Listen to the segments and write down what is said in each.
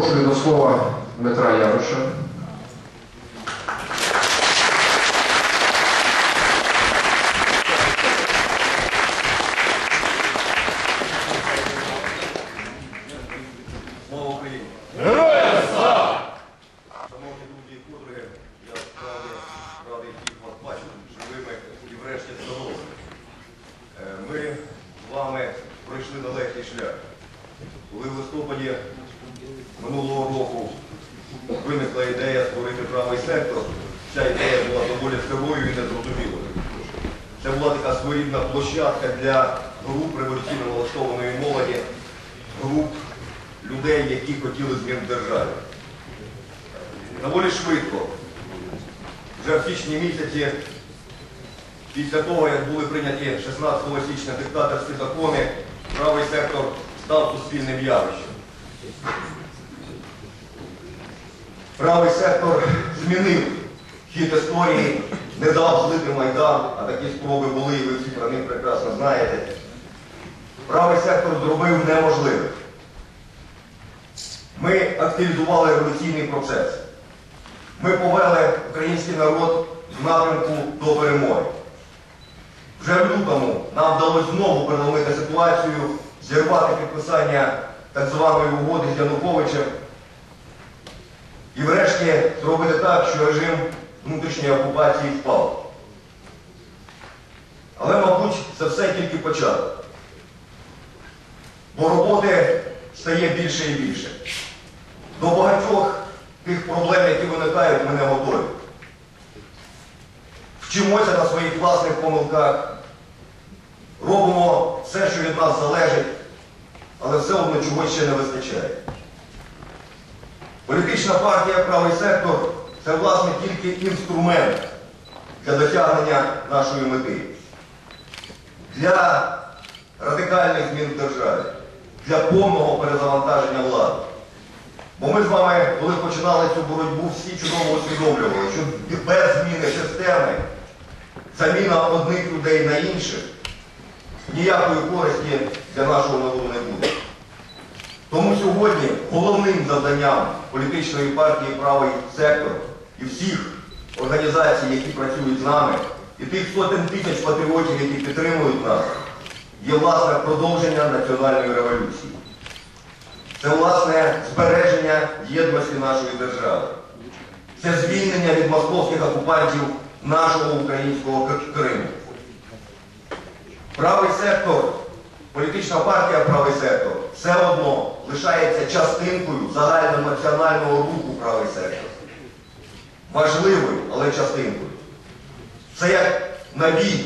Запрошую до слова Дмитра Яроша. Ми з вами пройшли нелегкий шлях. Коли в листопаді минулого року виникла ідея створити правий сектор, ця ідея була доволі сирою і незрозумілою. Це була така своєрідна площадка для груп революційно налаштованої молоді, груп людей, які хотіли змін в державі. Доволі швидко, вже в січні місяці, після того, як були прийняті 16 січня диктаторські закони, правий сектор став суспільним явищем. Правий сектор змінив хід історії, не дав злити Майдан, а такі спроби були, і ви всі про них прекрасно знаєте. Правий сектор зробив неможливе. Ми активізували революційний процес. Ми повели український народ в напрямку до перемоги. Вже в лютому нам вдалося знову переломити ситуацію, зірвати підписання так званої угоди з Януковичем і врешті зробити так, що режим внутрішньої окупації впав. Але, мабуть, це все тільки початок. Бо роботи стає більше і більше. До багатьох тих проблем, які виникають, ми не готові. Вчимося на своїх власних помилках, робимо все, що від нас залежить, все чогось ще не вистачає. Політична партія Правий сектор це, власне, тільки інструмент для досягнення нашої мети. Для радикальних змін в державі, для повного перезавантаження влади. Бо ми з вами, коли починали цю боротьбу, всі чудово усвідомлювали, що без зміни системи, заміна одних людей на інших, ніякої користі для нашого народу не буде. Тому сьогодні головним завданням політичної партії Правий сектор і всіх організацій, які працюють з нами, і тих сотень тисяч патріотів, які підтримують нас, є власне продовження національної революції. Це власне збереження єдності нашої держави. Це звільнення від московських окупантів нашого українського Криму. Правий сектор, політична партія Правий сектор все одно лишається частинкою загальнонаціонального руху правий сектор. Важливою, але частинкою. Це як набій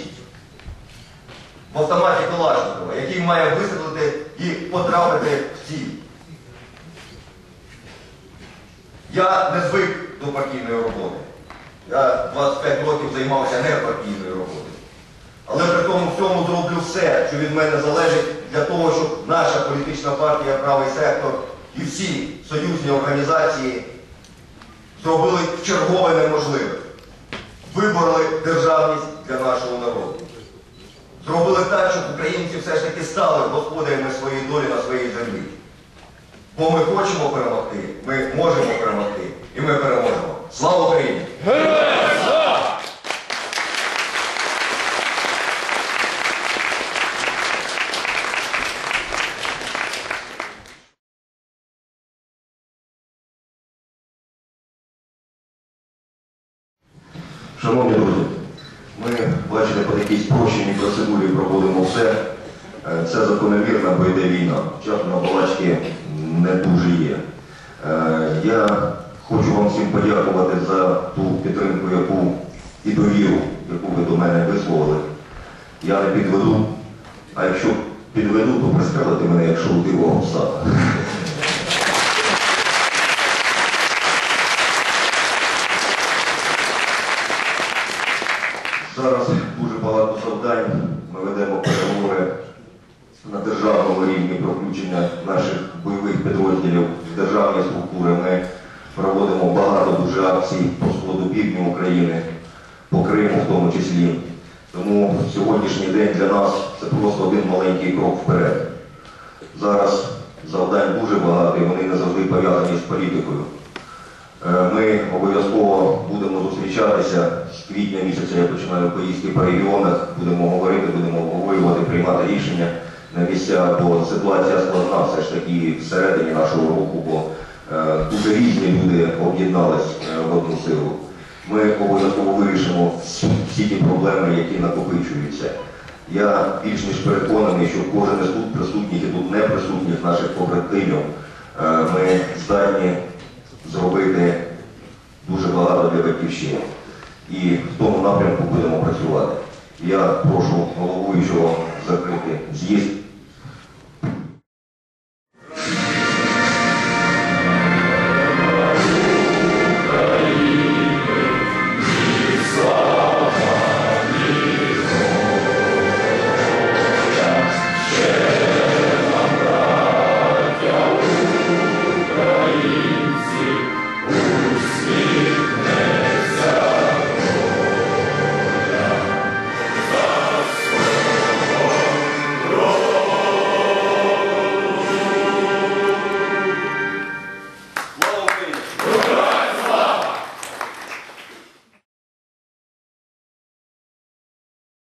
в автоматі Калашникова, який має вистрілити і потрапити в ціль. Я не звик до партійної роботи. Я 25 років займався не партійною роботою. Але при тому всьому зроблю все, що від мене залежить, для того, щоб наша політична партія Правий сектор і всі союзні організації зробили чергове неможливе. Вибороли державність для нашого народу. Зробили так, щоб українці все ж таки стали господарями своєї долі на своїй землі. Бо ми хочемо перемогти, ми можемо перемогти, і ми переможемо. Слава Україні! Шановні друзі, ми бачите, по такій спрощеній процедурі проводимо все. Е, Це закономірно, бо йде війна. Часу на балачки не дуже є. Е, Я хочу вам всім подякувати за ту підтримку, яку і довіру, яку ви до мене висловили. Я не підведу, а якщо підведу, то пристрелити мене, якщо удивого пса. Зараз дуже багато завдань. Ми ведемо переговори на рівні про включення наших бойових підрозділів в державні структури. Ми проводимо багато дуже акцій по сходу півдню України, по Криму в тому числі. Тому сьогоднішній день для нас це просто один маленький крок вперед. Зараз завдань дуже багато і вони не завжди пов'язані з політикою. Е, Ми обов'язково будемо зустрічатися з квітня місяця. Я починаю поїздки по регіонах, будемо говорити, будемо обговорювати, приймати рішення на місцях, бо ситуація складна все ж таки всередині нашого руху, бо е, дуже різні люди об'єднались е, в одну силу. Ми обов'язково вирішимо всі, всі ті проблеми, які накопичуються. Я більш ніж переконаний, що кожен із тут присутніх і тут не присутніх наших побратимів е, ми здатні зробити дуже багато для батьківщини. І в тому напрямку будемо працювати. Я прошу головуючого закрити з'їзд